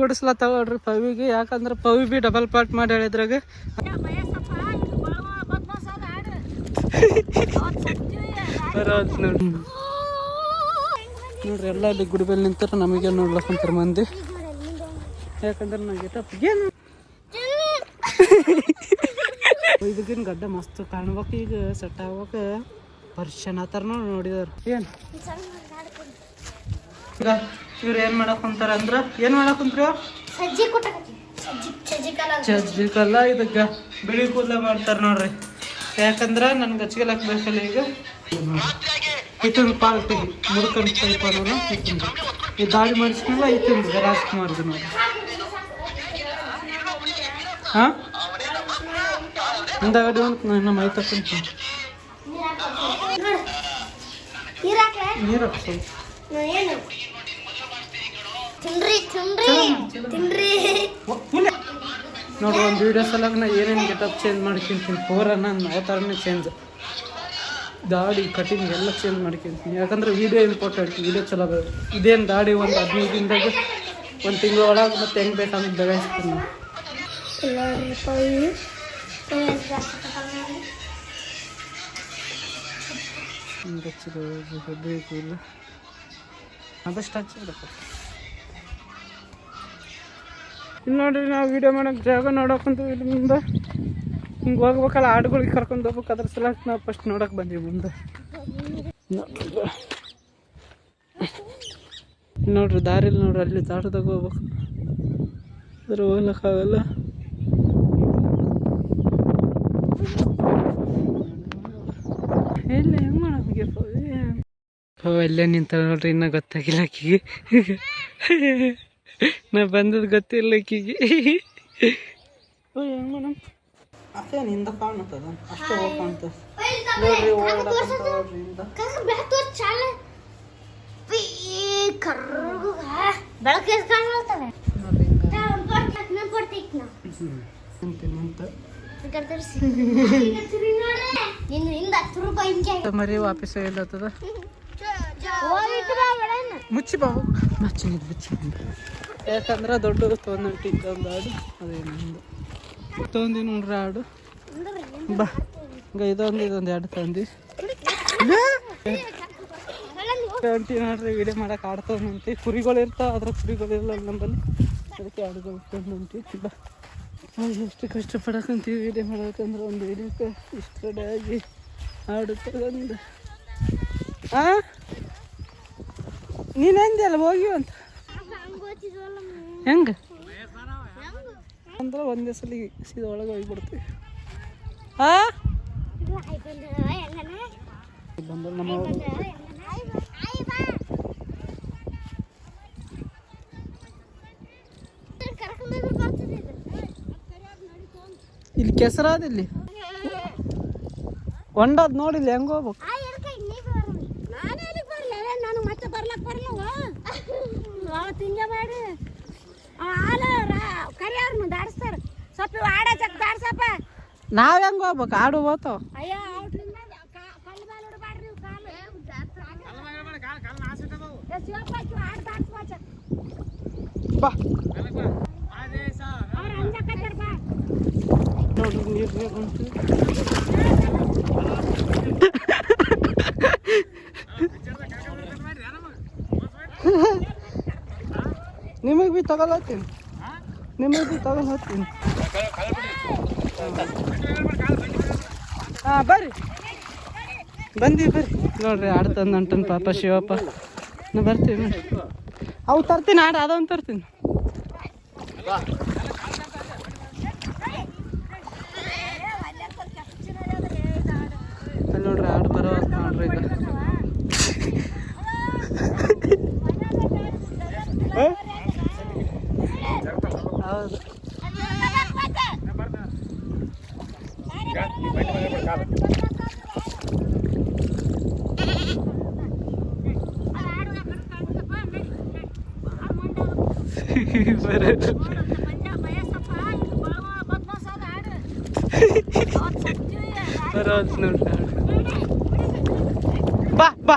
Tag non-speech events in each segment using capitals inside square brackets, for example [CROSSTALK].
ಗುಡಿಸ್ಲ ತಗೊಳ್ರಿ ಪವಿಗೆ. ಯಾಕಂದ್ರೆ Pavi B double part ಮಾಡಿ ಹೇಳಿದ್ರಾಗ ನೋಡ್ರಿ. ಎಲ್ಲ ಇಲ್ಲಿ ಗುಡಿ ಮೇಲೆ ನಿಂತಾರ ನಮಗೆ ನೋಡ್ಲಕ್ಕಂತಾರ ಮಂದಿ. ಯಾಕಂದ್ರೆ ನಂಗೆ ಏನು ಇದಕ್ಕಿನ ಗಡ್ಡ ಮಸ್ತ್ ಕಾಣ್ಬೇಕು ಈಗ ಸೆಟ್ ಆಗ್ಬೇಕು. ಪರ್ಶನ್ ಆತರ ನೋಡಿದಾರ ಏನು? ಇವ್ರು ಏನು ಮಾಡಕ್ ಕುಂತಾರ ಅಂದ್ರ ಏನು ಮಾಡಕ್ ಕುಂತ್ರ? ಸಜ್ಜಿ ಇದಕ್ಕೆ ಬಿಳಿ ಕೂದಲ ಮಾಡ್ತಾರ ನೋಡ್ರಿ. ಯಾಕಂದ್ರ ನನ್ಗೆ ಹಚ್ಕೊಳಕ್ ಬೇಕಲ್ಲ ಈಗ. ಇತನ್ ಪಾರ್ಟಿ ಮುರುಕನ್ ಟೈಪ್ ಅನ್ನೋನು ಇತ್ತಿಂದ ಈ ದಾಳಿ ಮಾಡಿಸ್ಕೊಂಡ್ಲ ಇತನ್ ರಾಜ್ಕುಮಾರ್ದು ನೋಡಿ ಹಾ? ಹಿಂದಾಗಡೆ ಒಂದು ನನ್ನ ಮೈ ತಕೊಂತೀನಿ ನೀರ್ ಏನು? ತಿನ್ರಿ ತಿನ್ರಿ ತಿನ್ರಿ. ನೋಡ್ರಿ, ಒಂದು ವಿಡಿಯೋ ಸಲಗ ನಾ ಏನೇನು ಗೆಟಪ್ ಚೇಂಜ್ ಮಾಡ್ಕೊಂತೀನಿ. ಪೂರ ನಾನು ಥರನೇ ಚೇಂಜ್ ದಾಡಿ ಕಟಿಂಗ್ ಎಲ್ಲ ಚೇಂಜ್ ಮಾಡ್ಕೊಂತೀನಿ. ಯಾಕಂದ್ರೆ ವಿಡಿಯೋ ಇಂಪಾರ್ಟೆಂಟ್ ವಿಡಿಯೋ ಚಲೋ ಬೇಕು ಇದೇನು ದಾಡಿ ಒಂದು ಹದಿನೈದು ದಿನದಾಗ, ಒಂದು ತಿಂಗಳ ಒಳಗೆ ಮತ್ತೆ ಹೆಂಗೆ ಬೇಕಂತ ಬೆಳೆಸ್ತೀನಿ ಹಚ್ಚಿದ ಬೇಕು ಇಲ್ಲ ಅದಷ್ಟು ಇಲ್ಲಿ ನೋಡ್ರಿ, ನಾವು ವಿಡಿಯೋ ಮಾಡೋಕೆ ಜಾಗ ನೋಡೋಕಂತ ಮುಂದೆ. ಹಿಂಗೆ ಹೋಗ್ಬೇಕಲ್ಲ, ಆಡುಗಳಿಗೆ ಕರ್ಕೊಂಡು ಹೋಗ್ಬೇಕು ಅದ್ರ ಸಲ ನಾವು ಫಸ್ಟ್ ನೋಡೋಕೆ ಬಂದೀವಿ ಮುಂದೆ. ನೋಡ್ರಿ. ದಾರಿಲಿ ನೋಡ್ರಿ, ಅಲ್ಲಿ ದಾಟದಾಗ ಹೋಗ್ಬೇಕು. ಅದ್ರ ಹೋಗ್ಲಿಕ್ಕಾಗಲ್ಲ ಎಲ್ಲ ಹೆಂಗೆ ಮಾಡೋದು ಓ ಎಲ್ಲೇ ನಿಂತ ನೋಡ್ರಿ, ಇನ್ನೂ ಗೊತ್ತಾಗಿಲ್ಲ ಆಕಿಗೆ. ನಾ ಬಂದದ್ದು ಗೊತ್ತಿಲ್ಲ ಈಕಿಗೆ. ಮೇಡಮ್ನಿಂದ ಕಾಣುತ್ತದ ಅಷ್ಟೇ ಹೋಗಿ ಕಾಣ್ತದ ನೋಡ್ರಿ ಇಂದ. ಬೆಳಗ್ಗೆ ಹಿಂಗೆ. ಮರಿ ವಾಪಸ್ ಬೇಡನ ಮುಚ್ಚಿ ಬಾವು ಮುಚ್ಚಿ ನಿಂತು ಮುಚ್ಚಿ ಯಾಕಂದ್ರೆ ದೊಡ್ಡದು ತೊಗೊಂಡು ಒಂದು ಹಾಡು ಅದೇನೊಂದು ತೊಗೊಂಡಿ ನೋಡ್ರಿ ಹಾಡು. ಬಾ ಇದೊಂದು ಇದೊಂದು ಎರಡು ತಂದಿ. ಆಂಟಿ ನೋಡ್ರಿ ವಿಡಿಯೋ ಮಾಡಕ್ಕೆ ಆಡ್ತಾವಂತಿ ಕುರಿಗಳು ಇರ್ತಾವ ಅದ್ರ ಕುರಿಗಳು ಇರಲ್ಲ ನಮ್ಮಲ್ಲಿ. ಅದಕ್ಕೆ ಹಾಡುಗಳು ತಂದಂತಿ ಬಾ. ಎಷ್ಟು ಕಷ್ಟಪಡಕ್ಕಂತೀವಿ ವಿಡಿಯೋ ಮಾಡಬೇಕಂದ್ರೆ ಒಂದು ವಿಡಿಯೋಕ್ಕೆ ಇಷ್ಟು ಆಗಿ ಹಾಡು ತಗೊಂಡು ಹೋಗಿ ಅಂತ. ಹೆಂಗೆ? ಅಂದ್ರೆ ಒಂದೇ ಸಲ ಸೀದಾ ಒಳಗೆ ಹೋಗ್ಬಿಡ್ತೀವಿ. ಆ? ಬಂದ್ರೆ ನಮ್ಮ ಇಲ್ಲಿ ಕೆಸರಾದ ಇಲ್ಲಿ. ಒಂಡದ್ ನೋಡಿಲ್ಲ ಹೆಂಗ್ ಹೋಗ್ಬೇಕು ನಾನು ಮತ್ತೆ ಬರ್ಲಕ್ ಬರ್ಲವ ಅವತ್ತು ಹಿಂಗೆ ಮಾಡಿ ಹಾಲ ಕರಿಯವ್ರನ್ನ ದಾಡಿಸ್ತಾರ ಸ್ವಲ್ಪ ಆಡ ಚಕ್ ದಾಡ್ಸಪ್ಪ ನಾವ್ ಹೆಂಗ್ ಹೋಗ್ಬೇಕು? ಆಡು ಹೋತಾವ ಅಯ್ಯೋ ಔಟ್ರಿಂದ ಕಲ್ಲು ಬಾಲ್ ಹೊಡ್ಬಾಡ್ರಿ ಇವ್ ಕಾಲು. ಏ, ಶಿವಪ್ಪ ಇವ್ ಆಡ್ ದಾಡ್ಸ್ಬಾ ಚಕ್. ಬಾ. ಅವ್ರ್ ಅಂಜಕತ್ತಾರ ಬಾ. ನೋಡ್ರಿ ನೀರ್ ನೀರ್ ನಿಮಗೆ ಬಿ ತಗೊಳತ್ತೀನಿ. ನಿಮಗೆ ಬಿ ತಗೊಳತ್ತೀನಿ. ಹಾಂ, ಬರ್ರಿ. ಬಂದಿ ಬರ್ರಿ. ನೋಡ್ರಿ, ಆಡ್ ತಂದು ಅಂಟನ್ ಪಾಪ ಶಿವಪ್ಪ. ನಾ ಬರ್ತೀನಿ ಅವು ತರ್ತೀನಿ, ಆಡ, ಅದೊಂದು ತರ್ತೀನಿ ಅಲ್ಲಿ ನೋಡ್ರಿ ಆಡು ಬರೋ ನೋಡ್ರಿ ಈಗ ಹ? ಹೌದು ಬರೋದು ಬರೋದು ನೋಡ್ರಿ ಆಡು. ಬಾ ಬಾ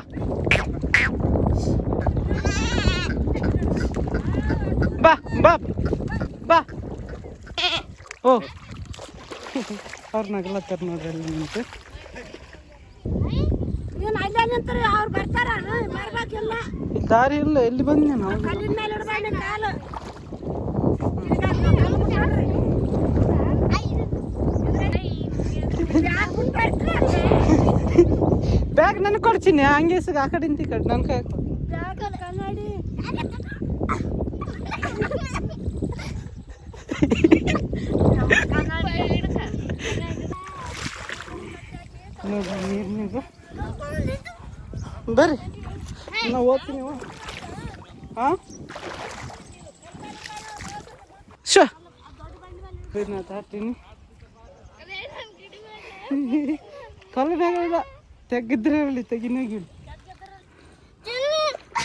ಬಾ ಬಾ ಬಾ. ಓ. ಅವ್ರು ನಗಲತ್ತಾರ ನೋಡ್ರಿ ಅಲ್ಲಿ ನಿಂತು ಏನು ಅಲ್ಲೇ ನಿಂತಾರೆ ಅವ್ರು ಬರ್ತಾರ ಬರ್ಬೇಕಿಲ್ಲ. ಇಲ್ಲಿ ದಾರಿ ಇಲ್ಲ ಎಲ್ಲಿ ಬಂದೆ ನಾವು? ಬ್ಯಾಗ್ ನನಗೆ ಕೊಡ್ತೀನಿ ಹಂಗೆ ಸಿಗ ಆ ಕಡೆ ಈ ಕಡೆ ನನ್ನ ಕೈ ಕೊಡು ಕನ್ನಡಿ ನೋಡ್ರಿ ನೀರ್ನಾಗ ಬರ್ರಿ. ನಾ ಓದ್ತೀನಿ ಹಾಂ ಶ. ನಾ ತಾಡ್ತೀನಿ ಕಲ್ಲು ಮ್ಯಾಗ ಇಲ್ಲ. ತೆಗ್ಗಿದ್ರೆ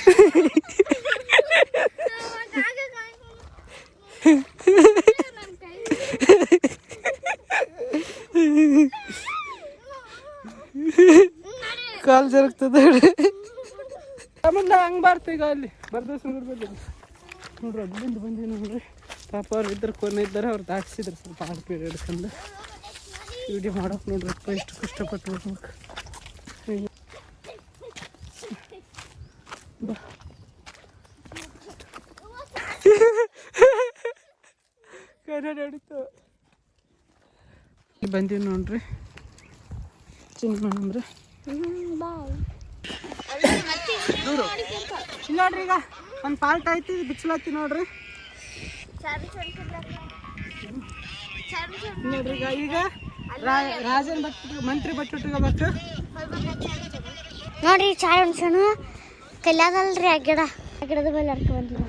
[LAUGHS] ಜರಗ್ತದೆ ಹಂಗೆ ಅಲ್ಲಿ. ಪಾಪ ಅವ್ರು ಕೊನೆ ಇದ್ದಾರೆ, ಅವ್ರು ದಾಟಿಸಿದ್ರು ಸ್ವಲ್ಪ ಆರು ಪೀರಿಯಡ್ ವಿಡಿಯೋ ಮಾಡೋಕೆ ನೋಡ್ರಪ್ಪ ಎಷ್ಟು ಕಷ್ಟಪಟ್ಟು ಹೋಗ್ಬೇಕು. ಬಾ. ಬಂದೀವಿ ನೋಡ್ರಿ. ಚಿನ್ನ ಮಾಡಂದ್ರೆ ಇಲ್ಲಿ ನೋಡ್ರಿ ಈಗ ಒಂದು ಪಾಲ್ಟ್ ಐತಿ ಬಿಚ್ಚಲತ್ತಿ ನೋಡ್ರಿ. ನೋಡ್ರಿ ಈಗ ಈಗ ರಾಜನ್ ಬಟ್ ಮಂತ್ರಿ ಬಟ್ ಬಟ್ಟು ನೋಡ್ರಿ ಚಾಯ್ ಅನ್ಸೋಣ ಕಲ್ಯಾದಲ್ರಿ ಆ ಗಿಡ. ಆ ಗಿಡದ ಮೇಲೆ ಹರ್ಕೊ ಬಂದಿಲ್ಲ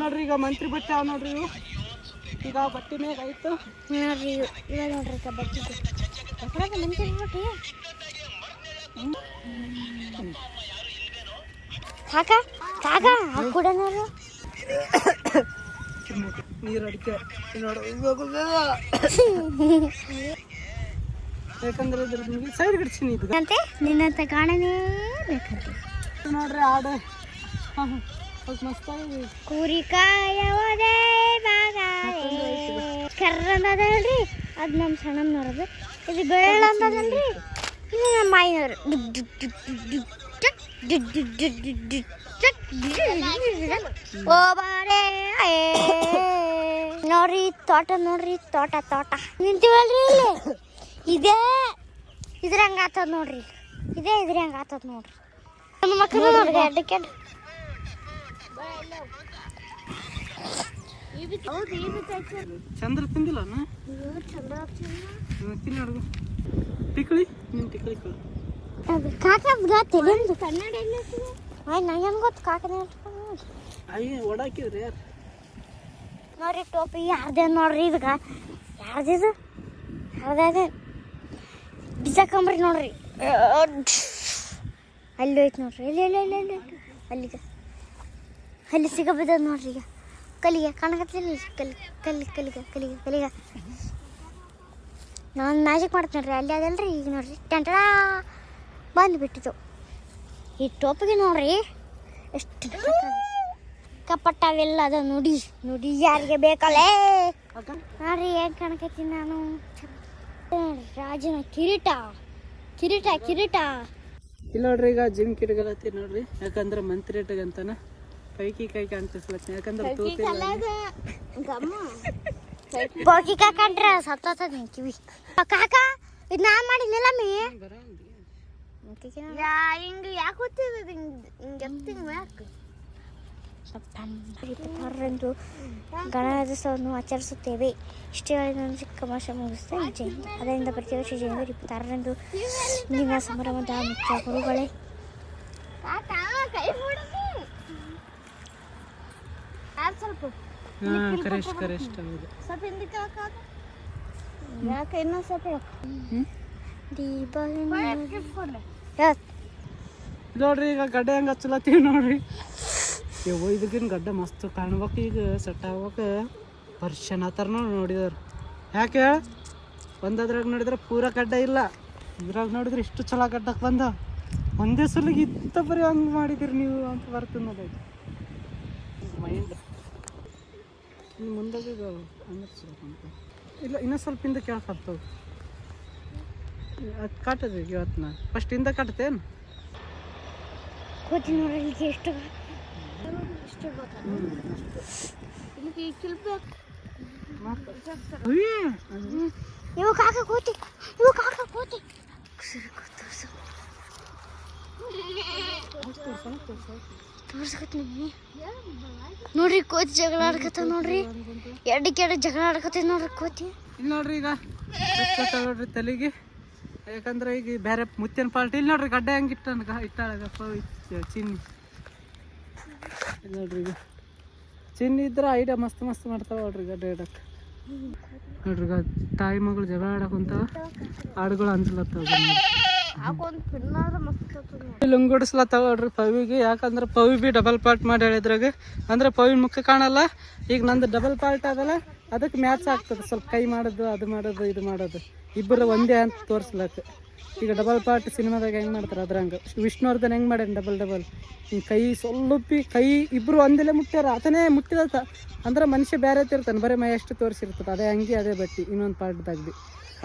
ನೋಡ್ರಿ. ಈಗ ಮಂತ್ರಿ ಬಟ್ಟೆ ಅವ ನೋಡ್ರಿ ಇವು? ಈಗ ಬಟ್ಟೆ ಮ್ಯಾಗ ಆಯ್ತು. ನೋಡ್ರಿ ಇವಾಗ ಇವ ನೋಡ್ರಿ ಬಟ್ಟೆ ಮಂತ್ರಿ ನೋಡ್ರಿ ಕಾಕ ಕಾಕ ನೋಡು ನೀರು ಅಡಿಕೆ ನೋಡು ಯಾಕಂದ್ರೆ ಇದ್ರ ನಿಮಗೆ ಸೈಡ್ ಗಿಡ್ಸಿನಿ ಇದು. ಅಂತೆ ನಿನ್ನಂತ ಕಾಣನೇ ಬೇಕಂತೆ. ನೋಡ್ರಿ ಆಡು. ಮಸ್ತಾಗಿ ಕುರಿ ಕಾಯವದೇ ಬಾಗಾರೆ ಕರ್ರನ್ನದಲ್ರಿ ಅದು ನಮ್ಮ ಸಣ್ಣ ನೋಡೋದು ಇದು ಬೆಳ್ಳ ಅಂತದಲ್ರಿ ಇದು ನಮ್ಮ ಮಾಯಿನವ್ರು ಡುಗ್ ಡುಗ್ ಡುಗ್ ಡುಗ್ ಡುಗ್ ಟಕ್ ಡುಗ್ ಡುಗ್ ಡುಗ್ ಡುಗ್ ಡುಗ್ ಟಕ್ ಡುಗ್ ಡುಗ್ ಡುಗ್ ಡುಗ್. ಓ ಬಾರೆ ಏ. ನೋಡ್ರಿ ಈ ತೋಟ ನೋಡ್ರಿ ಈ ತೋಟ ತೋಟ ನಿಂತೀವಲ್ರಿ ಇಲ್ಲಿ ಇದೇ ಇದ್ರಂಗ ಆತದ ನೋಡ್ರಿ ಇದೇ ಇದ್ರಂಗ ಆತದ ನೋಡ್ರಿ ನಮ್ಮ ಮಕ್ಕಳು ನೋಡ್ರಿ ಅಡ್ಡಕ್ಕೆ ಚಂದ್ರ ತಿಂದಿಲ್ಲ ಅಣ್ಣ ತಿನ್ನ ಹುಡುಗ ಟಿಕ್ಳಿ ನಿನ್ನ ಟಿಕ್ಳಿ ಕಳು ಕಾಕ ತಿಳಿದು ಕನ್ನಡ ಆಯ್ ನಂಗೇನು ಗೊತ್ತು ಕಾಕನೇ ಅಯ್ಯ ಓಡಾಕಿದ್ರಿ ಯಾರು? ನೋಡ್ರಿ ಟೋಪಿ ಯಾರ್ದೇ ನೋಡ್ರಿ ಇದಕ್ಕೆ. ಯಾರ್ದಿದು ಯಾರ್ದೇ ಬಿಸಾಕಂಬ್ರಿ ನೋಡ್ರಿ. ಅಲ್ಲಿ ಹೋಯ್ತು ನೋಡ್ರಿ. ಇಲ್ಲಿ ಇಲ್ಲಿ ಇಲ್ಲಿ ಇಲ್ಲಿ ಇಲ್ಲಿ. ಅಲ್ಲಿಗೆ. ಅಲ್ಲಿ ಸಿಗಬಿದ್ದದ ನೋಡ್ರಿ ಈಗ. ಕಲಿಗೆ ಕಾಣಕತ್ತಿಲ್ಲ ಕಲಿ ಕಲಿ ಕಲಿಗೆ ಕಲಿಗೆ ಕಲಿಗೆ ನಾನು ಮ್ಯಾಜಿಕ್ ಮಾಡ್ತೀನಿ ನೋಡ್ರಿ. ಅಲ್ಲಿ ಅದಲ್ರಿ ಈಗ ನೋಡ್ರಿ. ಟೆಂಟಡ! ಬಂದುಬಿಟ್ಟಿತು. ಈ ಟೋಪಿಗೆ ನೋಡ್ರಿ. ಎಷ್ಟು ಕಪಟವೆಲ್ಲ ಅದ ನುಡಿ. ನುಡಿ ಯಾರಿಗೆ ಬೇಕಲ್ಲೇ ನೋಡ್ರಿ ಏನು ಕಾಣಕತ್ತೀನಿ ನಾನು. ರಾಜನ ಕಿರೀಟ. ಕಿರೀಟ ಕಿರೀಟ. ಇಲ್ಲ ನೋಡ್ರಿ ಈಗ ಜಿಮ್ ಕಿಟಗಲತ್ತಿ ನೋಡ್ರಿ. ಯಾಕಂದ್ರೆ ಮಂತ್ರಿ ಇಟ್ಟಗಂತಾನ ಕೈಕಿ ಕೈ ಕಾಣ್ತಿಸ್ಲತ್ತೀನಿ ಯಾಕಂದ್ರೆ ತೂತಿಲ್ಲ. ಬೋಗಿ ಕಾಕಂಡ್ರ ಸತ್ತೋತದ ನಿನ್ ಕಿವಿ. ಕಾಕ ಇದು ನಾ ಮಾಡಿದ್ನಿಲ್ಲ ಮೀ ಹಿಂಗ ಯಾಕೆ ಗೊತ್ತಿದೆ ಹಿಂಗೆ ಯಾಕೆ ಸೆಪ್ಟೆಂಬರ್ ಗಣರಾಜ್ಯೋತ್ಸವವನ್ನು ಆಚರಿಸುತ್ತೇವೆ. ಇಷ್ಟೇ ಹೇಳಿ ನಾನು ಚಿಕ್ಕ ಭಾಷೆ ಮುಗಿಸ್ತೇನೆ ಜಯಂತಿ. ಅದರಿಂದ ಪ್ರತಿ ವರ್ಷ ಜನವರಿ ಇಪ್ಪತ್ತಾರರಂದು ಇಂದಿನ ಸಂಭ್ರಮದ ಮುಖ್ಯ ಗುರುಗಳೇ ಸ್ವಲ್ಪ ಹಾಂ ಕರೆಸ್ಟ್ ಕರೆಸ್ಟ್ ಹೌದು. ಸ್ವಲ್ಪ ಹಿಂದಕ್ಕೆ ಯಾಕೆ ಇನ್ನೂ ಸ್ವಲ್ಪ ನೋಡ್ರಿ ಈಗ ಗಡ್ಡೆ ಹೆಂಗೆ ಹಚ್ಚಲತ್ತೀವಿ ನೋಡ್ರಿ. ಯವ್ವ ಇದಕ್ಕಿನ ಗಡ್ಡೆ ಮಸ್ತ್ ಕಾಣ್ಬೇಕು ಈಗ ಸೆಟ್ ಆಗ್ಬೇಕು. ಪರ್ಷನ್ ಆತರ ನೋಡಿ ನೋಡಿದವ್ರು. ಯಾಕೆ ಒಂದದ್ರಾಗ ನೋಡಿದ್ರೆ ಪೂರ ಗಡ್ಡೆ ಇಲ್ಲ. ಇದ್ರಾಗ ನೋಡಿದ್ರೆ ಇಷ್ಟು ಚಲೋ ಗಡ್ಡಕ್ಕೆ ಬಂದ. ಒಂದೇ ಸಲಿಗೆ ಇತ್ತ ಬರೀ ಹಂಗೆ ಮಾಡಿದಿರಿ ನೀವು ಅಂತ ಬರ್ತದೆ ನೋಡಿ ಮೈಂಡ್ ಮುಂದಾಗ ಅಂಗರ್ಸ್ಬೇಕಂತ ಇಲ್ಲ ಇನ್ನೂ ಸ್ವಲ್ಪ ಹಿಂದೆ ಕೆಳಗೆ ಹತ್ತವು ಅದು ಕಾಟದೆ ಇವತ್ತು ನಾ ಫಸ್ಟ್ ಹಿಂದೆ ಕಟ್ತೇನು ಕೋತಿ ನೋಡಿ ಎಷ್ಟು ಎಷ್ಟು ಗೊತ್ತಾ ಇಲ್ಲಿಗೆ ಸ್ವಲ್ಪ ಇವು ಕಾಕ ಕೋತಿ ಇವು ಕಾಕ ಕೋತಿ. ಸರಿ ತೋರ್ಸು ನೋಡ್ರಿ ಕೋತಿ ಜಗಳ ಆಡ್ಕತ್ತ ನೋಡ್ರಿ. ಎರಡಕ್ಕೆ ಎರಡು ಜಗಳ ಆಡ್ಕತ್ತ ನೋಡ್ರಿ ಕೋತಿ. ನೋಡ್ರಿ ಈಗ ನೋಡ್ರಿ ತಲೆಗೆ. ಯಾಕಂದ್ರೆ ಈಗ ಬೇರೆ ಮುತ್ತಿನ ಪಾಲ್ಟಿ ಇಲ್ಲಿ ನೋಡ್ರಿ ಗಡ್ಡೆ ಹೆಂಗೆ ಇಟ್ಟ ಇಟ್ಟಾಳಗಪ್ಪ ಚಿನ್ನಿ. ನೋಡ್ರಿ ಈಗ. ಚಿನ್ನಿ ಇದ್ರೆ ಐಡಿಯಾ ಮಸ್ತ್ ಮಸ್ತ್ ಮಾಡ್ತಾವ ನೋಡ್ರಿ ಗಡ್ಡೆ ಇಡಕ್ಕೆ ನೋಡ್ರಿ ತಾಯಿ ಮಗಳು ಜಗಳ ಆಡಕ್ ಕುಂತಾವ. ಹಾಡುಗಳು ಅನ್ಸ್ಲತ್ತಾವ ಲುಂಗುಡಿಸ್ಲತ್ತಾವ ನೋಡ್ರಿ ಪವಿಗೆ. ಯಾಕಂದ್ರೆ ಪವಿ ಬಿ ಡಬಲ್ ಪಾರ್ಟ್ ಮಾಡಿ ಹೇಳಿದ್ರಾಗ. ಅಂದ್ರೆ ಪವಿ ಮುಖ ಕಾಣಲ್ಲ. ಈಗ ನಂದು ಡಬಲ್ ಪಾರ್ಟ್ ಆಗಲ್ಲ ಅದಕ್ಕೆ ಮ್ಯಾಚ್ ಆಗ್ತದೆ. ಸ್ವಲ್ಪ ಕೈ ಮಾಡೋದು, ಅದು ಮಾಡೋದು, ಇದು ಮಾಡೋದು. ಇಬ್ಬರು ಒಂದೇ ಅಂತ ತೋರಿಸ್ಲಕ್ಕ. ಈಗ ಡಬಲ್ ಪಾರ್ಟ್ ಸಿನಿಮಾದಾಗ ಹೆಂಗೆ ಮಾಡ್ತಾರೆ ಅದ್ರಂಗೆ. ವಿಷ್ಣುವರ್ಧನ್ ಹೆಂಗೆ ಮಾಡ್ಯಾನ ಡಬಲ್ ಡಬಲ್ ಹಿಂಗೆ ಕೈ ಸ್ವಲ್ಪಿ ಕೈ ಇಬ್ಬರು ಒಂದೆಲೆ ಮುಟ್ಟ್ಯಾರ. ಆತನೇ ಮುಟ್ಟಿದ ಅಂದ್ರೆ ಮನುಷ್ಯ ಬೇರೆ ತಿರ್ತಾನೆ ಬರೀ ಮೈ ಎಷ್ಟು ತೋರಿಸಿರ್ತದೆ. ಅದೇ ಹಂಗೆ ಅದೇ ಬಟ್ಟಿ. ಇನ್ನೊಂದು ಪಾರ್ಟ್ದಾಗ ಬಿ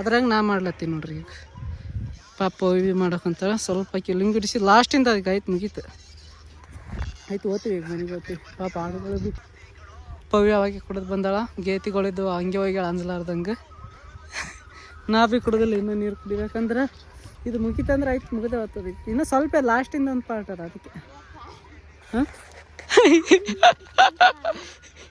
ಅದ್ರಂಗೆ ನಾ ಮಾಡ್ಲತ್ತೀನಿ ನೋಡ್ರಿ ಈಗ. ಪಾಪ ಇದು ಮಾಡೋಕಂತ ಸ್ವಲ್ಪ ಕಿಲಿಂಗಿಡಿಸಿ ಲಾಸ್ಟಿಂದ ಅದಕ್ಕೆ ಆಯ್ತು ಮುಗೀತು. ಆಯ್ತು ಓದ್ತೀವಿ ಈಗ ಮನೆಗೆ ಓದ್ತೀವಿ ಪಾಪ ಆಡುಗಳು ಬಿ ಪವಿ ಅವಾಗೆ ಕುಡಿದು ಬಂದಾಳ. ಗೇತಿಗಳಿದ್ದು ಹಂಗೆ ಹೋಗಿ ಅಂಜಲಾರ್ದಂಗೆ ನಾ ಬಿ ಕುಡ್ದಿಲ್ಲ, ಇನ್ನೂ ನೀರು ಕುಡಿಬೇಕಂದ್ರೆ. ಇದು ಮುಗೀತಂದ್ರೆ ಆಯ್ತು ಮುಗಿದೇ ಹೋಗ್ತದೆ ಇನ್ನೂ ಸ್ವಲ್ಪ ಲಾಸ್ಟಿಂದ ಒಂದು ಪಾರ್ಟ್ ಅದ ಅದಕ್ಕೆ. ಹಾಂ?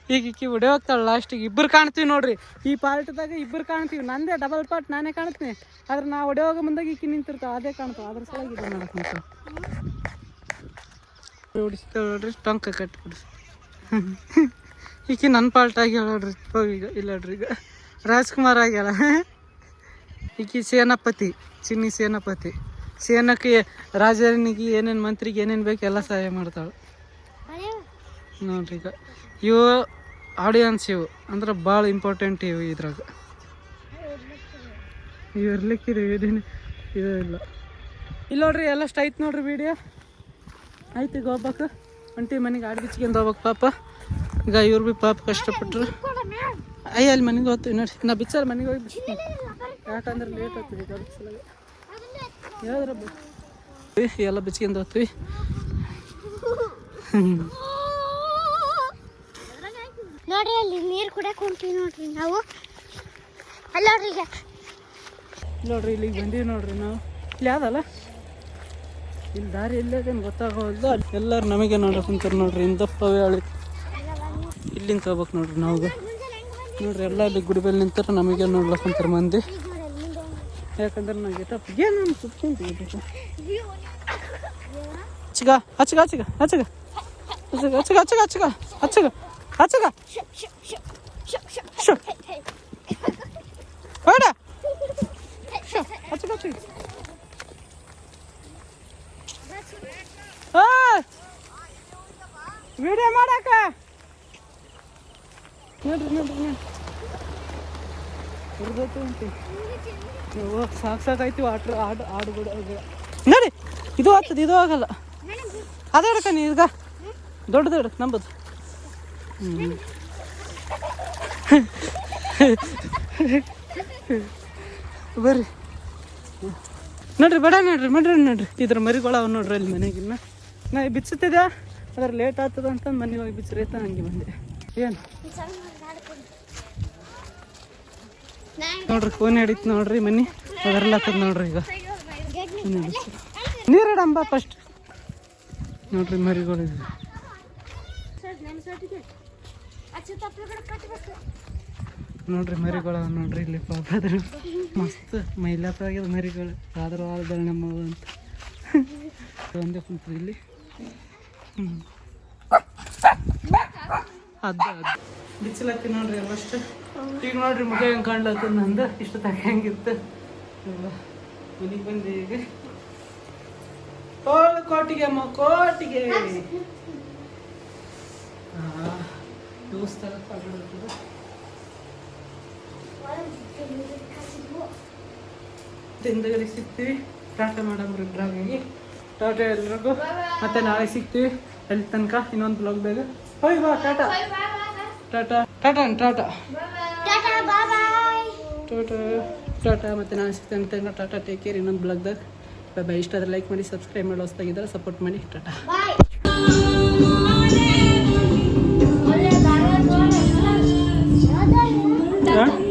ಈಗ ಈಕಿ ವಿಡಿಯೋ ಹೋಗ್ತಾಳೆ ಲಾಸ್ಟಿಗೆ ಇಬ್ಬರು ಕಾಣ್ತೀವಿ ನೋಡ್ರಿ. ಈ ಪಾರ್ಟ್ದಾಗ ಇಬ್ಬರು ಕಾಣ್ತೀವಿ. ನಂದೇ ಡಬಲ್ ಪಾರ್ಟ್ ನಾನೇ ಕಾಣ್ತೀನಿ. ಆದ್ರೆ ನಾ ಹೊಡೆ ಹೋಗೋ ಮುಂದಾಗ ಈಕಿ ನಿಂತಿರ್ತಾವ ಅದೇ ಕಾಣ್ತಾವ ಅದ್ರ ಸಲ ಇದು ಮಾಡಕ್ಕೆ ನಿಂತಾವ ಹೊಡಿಸ್ತಾಳೆ ನೋಡ್ರಿ ಟೊಂಕ ಕಟ್ಬಿಡ್ರಿ [LAUGHS] ಈಕಿ ನನ್ನ ಪಾರ್ಟ್ ಆಗಿ ನೋಡ್ರಿ ಈಗ ಇಲ್ಲ ನೋಡ್ರಿ ಈಗ. ರಾಜ್ಕುಮಾರ್ ಆಗ್ಯಾಳ [LAUGHS] ಈಕಿ ಸೇನಾಪತಿ ಚಿನ್ನಿ ಸೇನಾಪತಿ. ಸೇನಕ್ಕೆ ರಾಜನಿಗೆ ಏನೇನು ಮಂತ್ರಿಗೆ ಏನೇನು ಬೇಕು ಎಲ್ಲ ಸಹಾಯ ಮಾಡ್ತಾಳೆ. ನೋಡ್ರಿ ಈಗ. ಇವು ಆಡಿಯನ್ಸ್ ಇವು. ಅಂದ್ರೆ ಭಾಳ ಇಂಪಾರ್ಟೆಂಟ್ ಇವು ಇದ್ರಾಗ. ಇವು ಇರ್ಲಿಕ್ಕಿದೆ ಇದೇನು ಇದು ಇಲ್ಲ. ಇಲ್ಲ ನೋಡ್ರಿ ಎಲ್ಲ ಐತೆ ನೋಡ್ರಿ ವಿಡಿಯೋ ಆಯ್ತು ಈಗ ಹೋಗ್ಬೇಕು. ಒಂಟಿ ಮನೆಗೆ ಆಡ್ ಬಿಚ್ಕೊಂಡು ಹೋಗ್ಬೇಕು ಪಾಪ. ಈಗ ಇವ್ರು ಭೀ ಪಾಪ ಕಷ್ಟಪಟ್ರು. ಅಯ್ಯ, ಅಲ್ಲಿ ಮನೆಗೆ ಹೋಗ್ತೀವಿ ನೋಡಿ ನಾ ಬಿಚ್ಚಲ್ಲಿ ಮನೆಗೆ ಹೋಗಿ ಯಾಕಂದ್ರೆ ಲೇಟ್ ಆಗ್ತದೆ ಈಗ ಎಲ್ಲ ಬಿಚ್ಕೊಂಡು ಹೋಗ್ತೀವಿ. ಹ್ಞೂ ಅಲ್ಲಿ ನೀರು ಕೂಡ ಹೊಂಟೀವಿ ನೋಡ್ರಿ ನಾವು. ಅಲ್ಲೋರಿ ನೋಡ್ರಿ ಇಲ್ಲಿ ಬಂದೀವಿ ನೋಡ್ರಿ ನಾವು. ಇಲ್ಲಿ ಯಾವ್ದಲ್ಲ? ಇಲ್ಲಿ ದಾರಿ ಎಲ್ಲದೇನು ಗೊತ್ತಾಗೋದು ಎಲ್ಲರೂ ನಮಗೆ ನೋಡಕ್ ಕುಂತಾರೆ ನೋಡ್ರಿ. ಇಂದಪ್ಪವೇ ಹೇಳಿ. ಇಲ್ಲಿಂದ ತಗೋಬೇಕು ನೋಡ್ರಿ ನಾವು. ನೋಡ್ರಿ, ಎಲ್ಲ ಇಲ್ಲಿ ಗುಡಿಬೇಲಿ ನಿಂತಾರೆ ನಮಗೆ ನೋಡ್ಲಕ್ ಮಂದಿ. ಯಾಕಂದ್ರೆ ನಾವು ಗೆಟಪ್ ಏನು ನಾನು ಹಚ್ಚಗ ಹಚ್ಚಗ ಹಚ್ಚಗ ಹಚ್ಚಗ. ಹಚ್ಚಗ ಹಚ್ಚಗ ಹಚ್ಚಗ ಹಚ್ಚಗ. ಹಚ್ಚಗ ಬೇಡ ಹಚ್ಚಗ ಹಚ್ಚಗ ವಿಡಿಯೋ ಮಾಡಾಕ ನೋಡ್ರಿ ನೋಡ್ರಿ ನೋಡ್ರಿ ಹುರ್ದೈತಿ ಸಾಕು ಸಾಕಾಯ್ತು ಆಟ್ರ ಆಡು ಆಡುಗಳು ನೋಡಿ ಇದು ಆಗ್ತದೆ ಇದು ಆಗಲ್ಲ ಅದೇ ಹಿಡ್ಕ ನೀ ಈಗ ದೊಡ್ಡದು ಹಿಡ್ಕ ನಂಬದು ಬರ್ರಿ. ನೋಡ್ರಿ, ಬೇಡ ನೋಡ್ರಿ, ಮಾಡ್ರಿ ನೋಡ್ರಿ. ಇದ್ರ ಮರಿಗಳು ನೋಡ್ರಿ ಅಲ್ಲಿ ಮನೆಗಿನ್ನ ನಾ ಬಿಚ್ಚುತ್ತಿದ್ದೆ ಅದ್ರ ಲೇಟ್ ಆಗ್ತದ ಅಂತ ಮನೆ ಹೋಗಿ ಬಿಚ್ಚರೈತ ಹಂಗೆ ಬಂದೆ. ಏನು? ನೋಡ್ರಿ ಫೋನ್ ಹಿಡಿತು ನೋಡ್ರಿ ಮನಿ. ಅದರ್ಲಾತದ ನೋಡ್ರಿ ಈಗ. ನೀರು ಇಡಂಬ ಫಸ್ಟ್ ನೋಡ್ರಿ ಮರಿಗಳು. ನೋಡ್ರಿ ಮರಿಗಳ, ನೋಡ್ರಿ ಇಲ್ಲಿ ಪಾಪ ಅದ್ರ ಮಸ್ತ್ ಮೈಲಾಪಾಗ್ಯದ ಮರಿಗಳು. ಆದ್ರ ಆದ್ರ ನಮ್ಮ ಅಂತ. ಒಂದೇ ಕುಂತು ಇಲ್ಲಿ. ಅದ ನೋಡ್ರಿ ಅಷ್ಟು. ಈಗ ನೋಡ್ರಿ ಮುಖ ಹೆಂಗೆ ಕಾಣ್ಲತ್ತ ನಂದು. ಇಷ್ಟು ತಗ ಹೆಂಗಿತ್ತು. ಮನೆಗೆ ಬಂದೆ ಈಗ. ಕೋಟಿಗೆ ಅಮ್ಮ, ಕೋಟಿಗೆ. ದೋಸ್ತರ ತಿಂದಗಳಿಗೆ ಸಿಗ್ತೀವಿ. ಟಾಟಾ ಮಾಡಮ್ರಿ ಇಬ್ಬರಾಗಿ ಟಾಟಾ ಎಲ್ರಿಗೂ. ಮತ್ತೆ ನಾಳೆ ಸಿಗ್ತೀವಿ. ಅಲ್ಲಿ ತನಕ ಇನ್ನೊಂದು ಬ್ಲಾಗ್ ಬೇಗ. ಹೋಯ್ ಬಾ ಟಾಟಾ. ಟಾಟಾ. ಟಾಟಾ. ಟಾಟಾ ಟಾಟಾ. ಟಾಟಾ ಮತ್ತು ನಾನು ಸಿಗ್ತೇನೆ ಟಾಟಾ ಟೇಕ್ ಕೇರ್ ಇನ್ನೊಂದು ಬ್ಲಾಗ್ದಾಗ ಬೈ ಬೈ ಇಷ್ಟ ಆದರೆ ಲೈಕ್ ಮಾಡಿ ಸಬ್ಸ್ಕ್ರೈಬ್ ಮಾಡಿ ಹೊಸ್ದಾಗಿದ್ದರೆ ಸಪೋರ್ಟ್ ಮಾಡಿ. ಟಾಟಾ. Yeah.